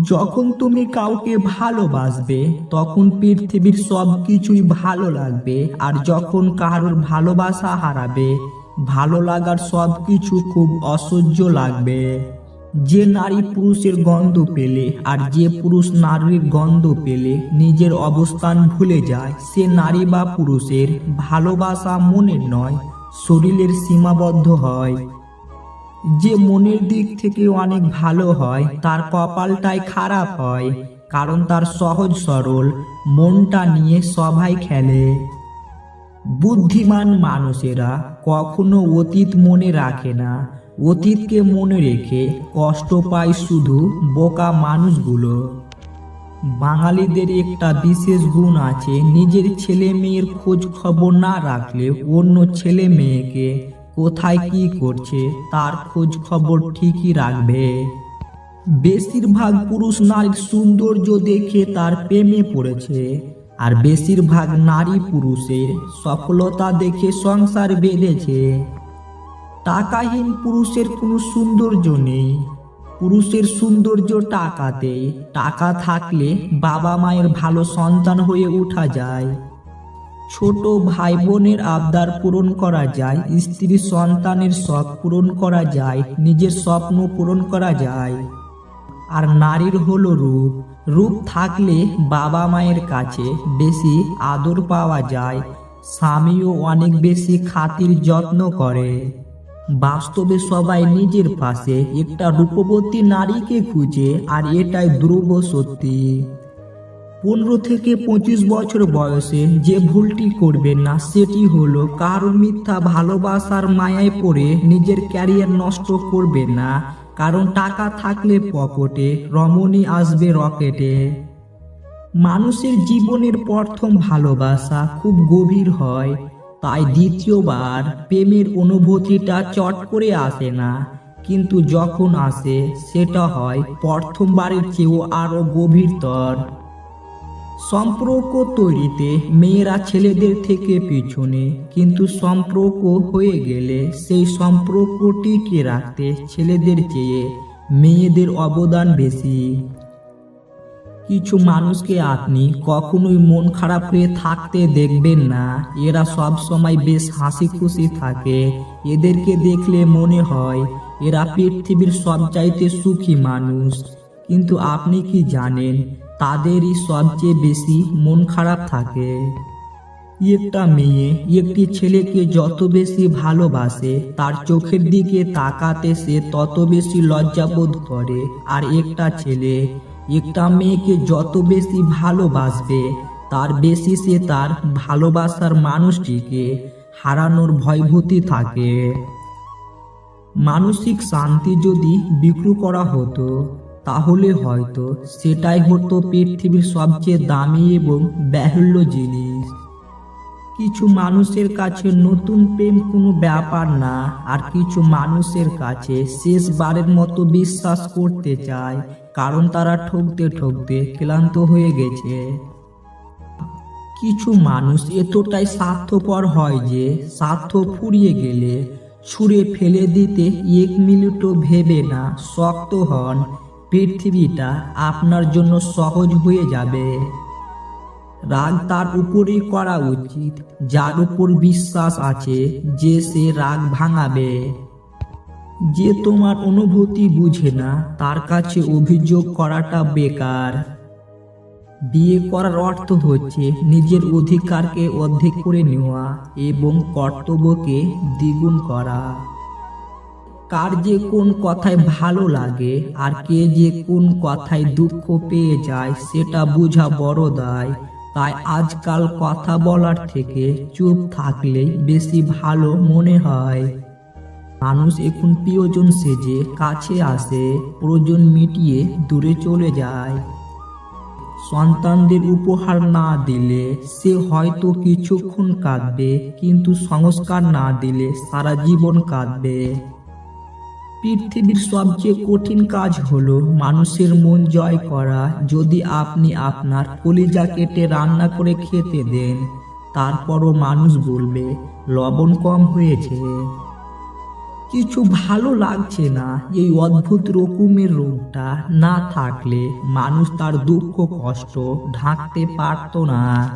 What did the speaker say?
যখন তুমি কাউকে ভালোবাসবে, তখন পৃথিবীর সব কিছুই ভালো লাগবে। আর যখন কারোর ভালোবাসা হারাবে, ভালো লাগার সব কিছু খুব অসহ্য লাগবে। যে নারী পুরুষের গন্ধ পেলে আর যে পুরুষ নারীর গন্ধ পেলে নিজের অবস্থান ভুলে যায়, সে নারী বা পুরুষের ভালোবাসা মনের নয়, শরীরের সীমাবদ্ধ হয়। যে মনের দিক থেকে অনেক ভালো হয়, তার কপালটাই খারাপ হয়, কারণ তার সহজ সরল, মনটা নিয়ে সবাই খেলে। বুদ্ধিমান মানুষেরা কখনো অতীত মনে রাখে না। অতীতকে মনে রেখে কষ্ট পায় শুধু বোকা মানুষগুলো। বাঙালিদের একটা বিশেষ গুণ আছে, নিজের ছেলে মেয়ের খোঁজ খবর না রাখলে অন্য ছেলে মেয়েকে কোথায় কি করছে তার খোঁজ খবর ঠিকই রাখবে। বেশিরভাগ পুরুষ নারীর সৌন্দর্য দেখে তার প্রেমে পড়েছে, আর বেশিরভাগ নারী পুরুষের সফলতা দেখে সংসার বেঁধেছে। টাকাহীন পুরুষের কোনো সৌন্দর্য নেই। পুরুষের সৌন্দর্য টাকাতে, টাকা থাকলে বাবা মায়ের ভালো সন্তান হয়ে ওঠা যায়। ছোট ভাই বোনের আবদার পূরণ করা যায়, স্ত্রী সন্তানের শখ পূরণ করা যায়, নিজের স্বপ্ন পূরণ করা যায়। আর নারীর হলো রূপ। রূপ থাকলে বাবা মায়ের কাছে বেশি আদর পাওয়া যায়, স্বামীও অনেক বেশি খাতির যত্ন করে। বাস্তবে সবাই নিজের পাশে, একটা রূপবতী নারীকে খুঁজে, আর এটাই ধ্রুব সত্যি। পনেরো থেকে পঁচিশ বছর বয়সে যে ভুলটি করবেন না, সেটি হলো কারোর মিথ্যা ভালোবাসার মায়ায় পড়ে নিজের ক্যারিয়ার নষ্ট করবেন না। কারণ টাকা থাকলে পকেটে, রমণী আসবে রকেটে। মানুষের জীবনের প্রথম ভালোবাসা খুব গভীর হয়, তাই দ্বিতীয়বার প্রেমের অনুভূতিটা চট করে আসে না। কিন্তু যখন আসে, সেটা হয় প্রথমবারের চেয়েও আরও গভীরতর। সম্পর্ক তৈরিতে মেয়েরা ছেলেদের থেকে পিছনে, কিন্তু সম্পর্ক হয়ে গেলে সেই সম্পর্ক টিকে রাখতে ছেলেদের চেয়ে মেয়েদের অবদান বেশি। কিছু মানুষকে আপনি কখনোই মন খারাপ হয়ে থাকতে দেখবেন না। এরা সব সময় বেশ হাসি খুশি থাকে। এদেরকে দেখলে মনে হয় এরা পৃথিবীর সবচাইতে সুখী মানুষ। কিন্তু আপনি কি জানেন তাদেরই সবচেয়ে বেশি মন খারাপ থাকে। একটা মেয়ে একটি ছেলেকে যত বেশি ভালোবাসে, তার চোখের দিকে তাকাতে সে তত বেশি লজ্জাবোধ করে। আর একটা ছেলে একটা মেয়েকে যত বেশি ভালোবাসবে, তার বেশি সে তার ভালোবাসার মানুষটিকে হারানোর ভয়ভূতি থাকে। মানসিক শান্তি যদি বিক্রু করা হতো তাহলে হয়তো সেটাই হতো পৃথিবীর সবচেয়ে দামি এবং ব্যহুল্য জিনিস। কিছু মানুষের কাছে নতুন প্রেম কোনো ব্যাপার না, আর কিছু মানুষের কাছে শেষবারের মতো বিশ্বাস করতে চায়, কারণ তারা ঠকতে ঠকতে ক্লান্ত হয়ে গেছে। কিছু মানুষ এতটাই স্বার্থপর হয় যে স্বার্থ ফুরিয়ে গেলে ছুঁড়ে ফেলে দিতে এক মিনিটও ভেবে না, শক্ত হন। পৃথিবীটা আপনার জন্য সহজ হয়ে যাবে। রাগ তার উপরেই করা উচিত, যার উপর বিশ্বাস আছে যে সে রাগ ভাঙাবে। যে তোমার অনুভূতি বুঝে না, তার কাছে অভিযোগ করাটা বেকার। বিয়ে করার অর্থ হচ্ছে নিজের অধিকারকে অর্ধেক করে নেওয়া এবং কর্তব্যকে দ্বিগুণ করা। কার যে কোন কথায় ভালো লাগে আর কে যে কোন কথায় দুঃখ পেয়ে যায় সেটা বোঝা বড় দায়। তাই আজকাল কথা বলার থেকে চুপ থাকলেই বেশি ভালো মনে হয়। মানুষ এখন প্রিয়জন সেজে কাছে আসে, প্রয়োজন মিটিয়ে দূরে চলে যায়। সন্তানদের উপহার না দিলে সে হয়তো কিছুক্ষণ কাঁদবে, কিন্তু সংস্কার না দিলে সারা জীবন কাঁদবে। পৃথিবীর সবচেয়ে কঠিন কাজ হলো মানুষের মন জয় করা। যদি আপনি আপনার কলিজা কেটে রান্না করে খেতে দেন, তারপরও মানুষ বলবে, লবণ কম হয়েছে। কিছু ভালো লাগছে না এই অদ্ভুত রকমের রোগটা। না থাকলে মানুষ তার দুঃখ কষ্ট ঢাকতে পারতো না।